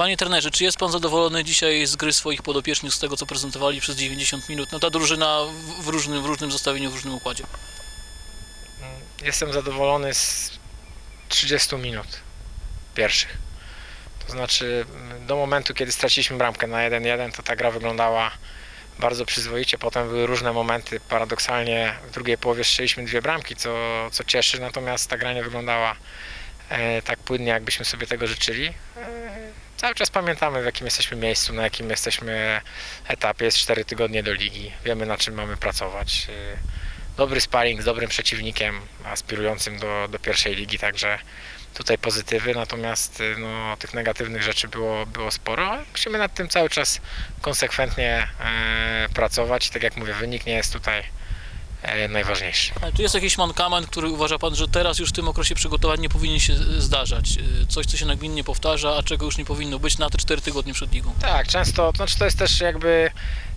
Panie trenerze, czy jest pan zadowolony dzisiaj z gry swoich podopiecznych, z tego co prezentowali przez 90 minut? No ta drużyna w- różnym, w różnym zestawieniu, w różnym układzie. Jestem zadowolony z 30 minut pierwszych. To znaczy, mm, do momentu, kiedy straciliśmy bramkę na 1-1, to ta gra wyglądała bardzo przyzwoicie. Potem były różne momenty. Paradoksalnie w drugiej połowie strzeliśmy dwie bramki, co, co cieszy, natomiast ta gra nie wyglądała e, tak płynnie, jakbyśmy sobie tego życzyli. Cały czas pamiętamy, w jakim jesteśmy miejscu, na jakim jesteśmy etapie. Jest 4 tygodnie do ligi. Wiemy, na czym mamy pracować. E, dobry sparring z dobrym przeciwnikiem, aspirującym do, do pierwszej ligi, także tutaj pozytywy, natomiast y, no, tych negatywnych rzeczy było, było sporo, musimy nad tym cały czas konsekwentnie e, pracować tak jak mówię, wynik nie jest tutaj najważniejszy. Ale Czy jest jakiś mankament, który uważa pan, że teraz już w tym okresie przygotowań nie powinien się y, zdarzać? Y, Coś, co się nagminnie powtarza, a czego już nie powinno być na te 4 tygodnie przed ligą? Tak, często, to znaczy to jest też jakby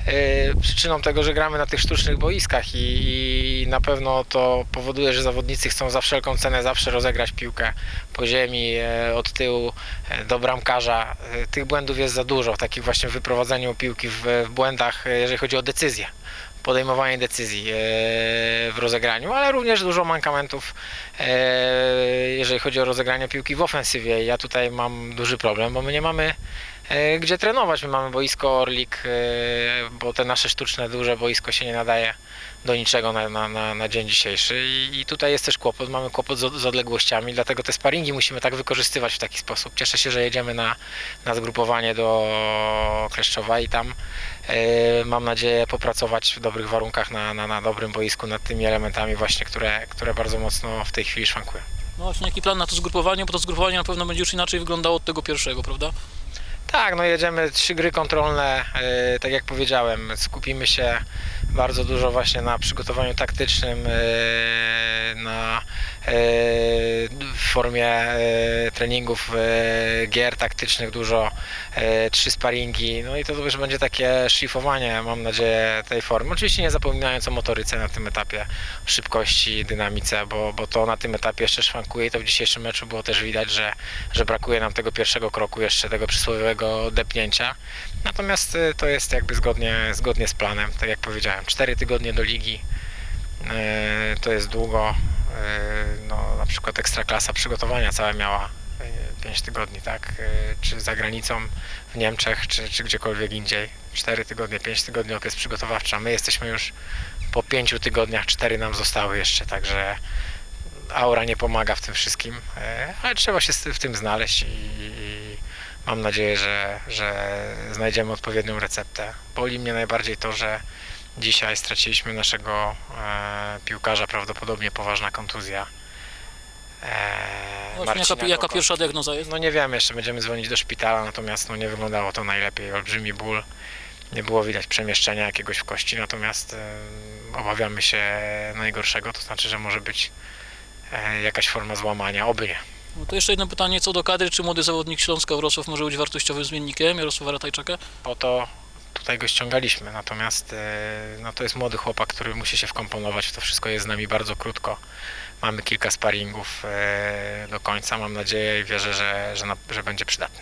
e, przyczyną tego, że gramy na tych sztucznych boiskach i, i na pewno to powoduje, że zawodnicy chcą za wszelką cenę zawsze rozegrać piłkę po ziemi, e, od tyłu e, do bramkarza. E, tych błędów jest za dużo, takich właśnie w wyprowadzeniu piłki w, w błędach, e, jeżeli chodzi o decyzję. Podejmowanie decyzji e, w rozegraniu, ale również dużo mankamentów, e, jeżeli chodzi o rozegranie piłki w ofensywie. Ja tutaj mam duży problem, bo my nie mamy gdzie trenować. My mamy boisko Orlik, e, bo te nasze sztuczne, duże boisko się nie nadaje do niczego na, na, na, dzień dzisiejszy I, i tutaj jest też kłopot, mamy kłopot z, z odległościami, dlatego te sparingi musimy tak wykorzystywać w taki sposób. Cieszę się, że jedziemy na, na zgrupowanie do Kleszczowa i tam e, mam nadzieję popracować w dobrych warunkach na, na, na dobrym boisku nad tymi elementami właśnie, które, które bardzo mocno w tej chwili szwankują. No właśnie, jaki plan na to zgrupowanie? Bo to zgrupowanie na pewno będzie już inaczej wyglądało od tego pierwszego, prawda? Tak, no jedziemy trzy gry kontrolne, e, tak jak powiedziałem, skupimy się bardzo dużo właśnie na przygotowaniu taktycznym, e, na w formie e, treningów, e, gier taktycznych dużo, e, trzy sparingi, no i to już będzie takie szlifowanie, mam nadzieję, tej formy. Oczywiście nie zapominając o motoryce na tym etapie, szybkości, dynamice, bo, bo to na tym etapie jeszcze szwankuje i to w dzisiejszym meczu było też widać, że, że brakuje nam tego pierwszego kroku, jeszcze tego przysłowiowego depnięcia. Natomiast to jest jakby zgodnie, zgodnie z planem, tak jak powiedziałem, 4 tygodnie do ligi to jest długo. Na przykład ekstraklasa przygotowania cała miała 5 tygodni, tak? Y, Czy za granicą w Niemczech, czy, czy gdziekolwiek indziej. 4 tygodnie, 5 tygodni okres przygotowawczy, a my jesteśmy już po 5 tygodniach, 4 nam zostały jeszcze, także aura nie pomaga w tym wszystkim, e, ale trzeba się w tym znaleźć i, mam nadzieję, że, że znajdziemy odpowiednią receptę. Boli mnie najbardziej to, że dzisiaj straciliśmy naszego e, piłkarza, prawdopodobnie poważna kontuzja. E, Właśnie, Marcina diagnoza jest? No nie wiem, jeszcze będziemy dzwonić do szpitala, natomiast no nie wyglądało to najlepiej. Olbrzymi ból, nie było widać przemieszczenia jakiegoś w kości, natomiast e, obawiamy się najgorszego, to znaczy, że może być e, jakaś forma złamania, oby nie. No to jeszcze jedno pytanie co do kadry. Czy młody zawodnik Śląska Wrocław może być wartościowym zmiennikiem Jarosława Ratajczaka? Po to tutaj go ściągaliśmy, natomiast e, no to jest młody chłopak, który musi się wkomponować w to wszystko, jest z nami bardzo krótko. Mamy kilka sparingów e, do końca, mam nadzieję i wierzę, że, że, na, że będzie przydatny.